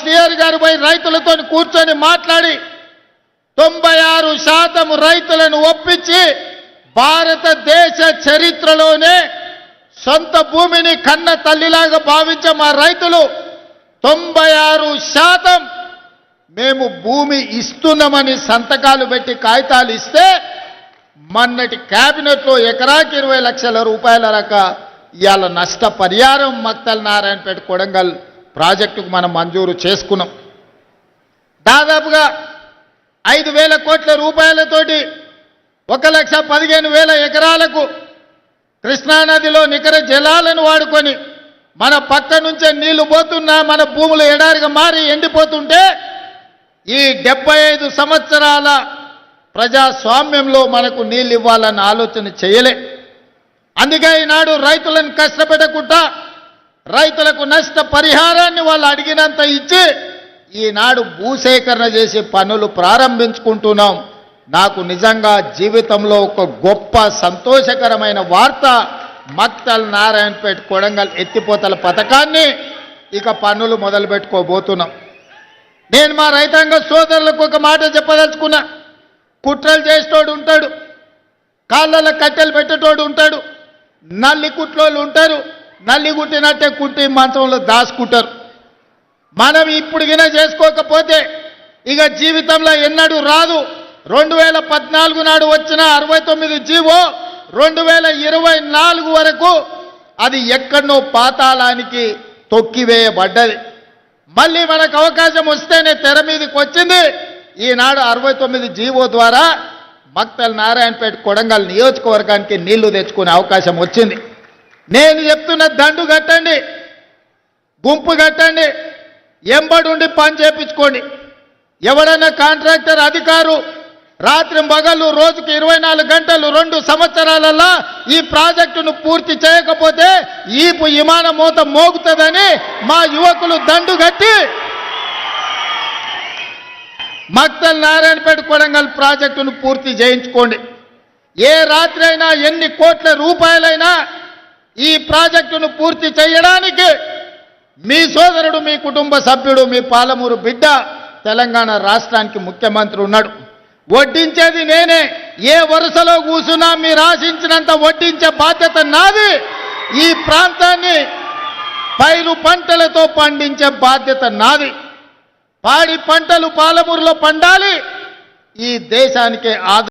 శ్రీహరి గారు పోయి రైతులతో కూర్చొని మాట్లాడి తొంభై ఆరు శాతం రైతులను ఒప్పించి భారతదేశ చరిత్రలోనే సొంత భూమిని కన్న తల్లిలాగా భావించే మా రైతులు తొంభై ఆరు శాతం మేము భూమి ఇస్తున్నామని సంతకాలు పెట్టి కాగితాలు ఇస్తే మొన్నటి క్యాబినెట్లో ఎకరాకి ఇరవై లక్షల రూపాయల రక ఇవాళ నష్ట పరిహారం మక్తల్ నారాయణపేట కొడంగల్ ప్రాజెక్టుకు మనం మంజూరు చేసుకున్నాం. దాదాపుగా ఐదు వేల కోట్ల రూపాయలతోటి ఒక లక్ష పదిహేను వేల ఎకరాలకు కృష్ణానదిలో నికర జలాలను వాడుకొని మన పక్క నుంచే నీళ్ళు పోతున్నా మన భూములు ఎడారిగా మారి ఎండిపోతుంటే ఈ డెబ్బై ఐదు సంవత్సరాల ప్రజాస్వామ్యంలో మనకు నీళ్ళు ఇవ్వాలన్న ఆలోచన చేయలే. అందుకే ఈనాడు రైతులను కష్టపెట్టకుండా రైతులకు నష్ట పరిహారాన్ని వాళ్ళు అడిగినంత ఇచ్చి ఈనాడు భూసేకరణ చేసి పనులు ప్రారంభించుకుంటున్నాం. నాకు నిజంగా జీవితంలో ఒక గొప్ప సంతోషకరమైన వార్త మక్తల్ నారాయణపేట కొడంగల్ ఎత్తిపోతల పథకాన్ని ఇక పనులు మొదలుపెట్టుకోబోతున్నాం. నేను మా రైతాంగ సోదరులకు ఒక మాట చెప్పదలుచుకున్నా. కుట్రలు చేసేటోడు ఉంటాడు. కాళ్ళలో కట్టెలు పెట్టేటోడు ఉంటాడు. నల్లి కుట్లోళ్ళు ఉంటారు. నల్లి కుట్టినట్టే కుట్టి మంచంలో దాచుకుంటారు. మనం ఇప్పుడు విన చేసుకోకపోతే ఇక జీవితంలో ఎన్నడూ రాదు. రెండు వేల పద్నాలుగు నాడు వచ్చిన అరవై తొమ్మిది జీవో రెండు వేల ఇరవై నాలుగు వరకు అది ఎక్కడనో పాతాళానికి తొక్కివేయబడ్డది. మళ్ళీ మనకు అవకాశం వస్తేనే తెర మీదకి వచ్చింది. ఈనాడు అరవై తొమ్మిది జీవో ద్వారా మక్తల్ నారాయణపేట కొడంగల్ నియోజకవర్గానికి నీళ్ళు తెచ్చుకునే అవకాశం వచ్చింది. నేను చెప్తున్న దండు కట్టండి గుంపు కట్టండి ఎంబడుండి పని చేపించుకోండి. ఎవడన్నా కాంట్రాక్టర్ అధికారు రాత్రి మగళ్ళు రోజుకి ఇరవై నాలుగు గంటలు రెండు సంవత్సరాలలో ఈ ప్రాజెక్టును పూర్తి చేయకపోతే ఈపు విమాన మూత మోగుతుందని మా యువకులు దండు కట్టి మక్తల్ నారాయణపేట కొడంగల్ ప్రాజెక్టును పూర్తి చేయించుకోండి. ఏ రాత్రి అయినా ఎన్ని కోట్ల రూపాయలైనా ఈ ప్రాజెక్టును పూర్తి చేయడానికి మీ సోదరుడు మీ కుటుంబ సభ్యుడు మీ పాలమూరు బిడ్డ తెలంగాణ రాష్ట్రానికి ముఖ్యమంత్రి ఉన్నాడు. వడ్డించేది నేనే. ఏ వరుసలో కూసున్నా మీరు ఆశించినంత వడ్డించే బాధ్యత నాది. ఈ ప్రాంతాన్ని పైరు పంటలతో పండించే బాధ్యత నాది. పాడి పంటలు పాలమూరులో పండాలి. ఈ దేశానికే ఆధారం